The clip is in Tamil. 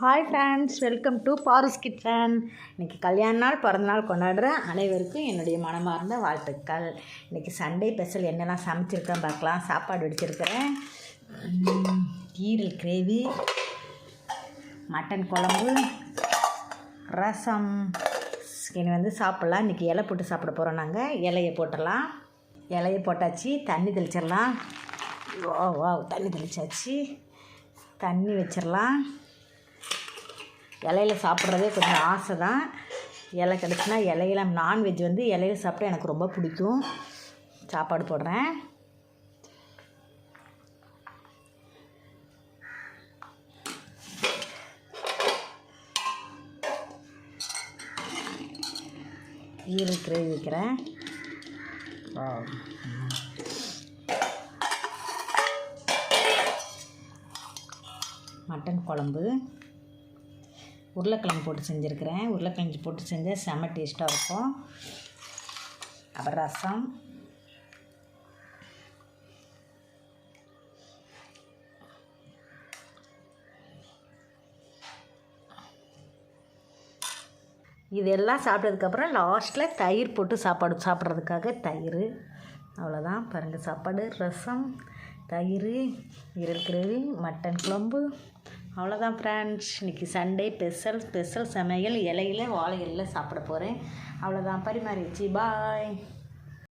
Hi friends welcome to Paris kitchen இன்றைக்கி கல்யாண நாள் பிறந்தநாள் கொண்டாடுற அனைவருக்கும் என்னுடைய மனமார்ந்த வாழ்த்துக்கள். இன்றைக்கி சண்டே ஸ்பெஷல் என்னெல்லாம் சமைச்சிருக்கேன் பார்க்கலாம். சாப்பாடு வெடிச்சிருக்கிறேன். ஈரல் கிரேவி மட்டன் குழம்பு ரசம். இனி வந்து சாப்பிட்லாம். இன்றைக்கி இலை போட்டு சாப்பிட போகிறோம் நாங்கள் இலையை போட்டுடலாம். இலையை போட்டாச்சு. தண்ணி தெளிச்சிடலாம். ஓ ஓ தண்ணி தெளிச்சாச்சு. தண்ணி வச்சிடலாம். இலையில சாப்பிட்றதே கொஞ்சம் ஆசை தான் இலை கிடச்சுன்னா இலையில நான்வெஜ் வந்து இலையில சாப்பிட்டா எனக்கு ரொம்ப பிடிக்கும். சாப்பாடு போடுறேன். ஈரல் கிரேவி வைக்கிறேன் மட்டன் குழம்பு. உருளைக்கிழங்கு போட்டு செஞ்சுருக்கிறேன். உருளைக்கிழங்கு போட்டு செஞ்சால் செம டேஸ்ட்டாக இருக்கும். அப்புறம் ரசம். இதெல்லாம் சாப்பிட்டதுக்கப்புறம் லாஸ்ட்டில் தயிர் போட்டு சாப்பாடு சாப்பிட்றதுக்காக தயிர். அவ்வளோதான் பாருங்கள் சாப்பாடு ரசம் தயிர் இறல் கிரேவி மட்டன் குழம்பு. அவ்வளோதான் ஃப்ரெண்ட்ஸ் இன்றைக்கி சண்டே ஸ்பெஷல் ஸ்பெஷல் சமையல் இலையில வாழை இலையில் சாப்பிட போகிறேன் அவ்வளோதான் பரிமாறிச்சு பாய்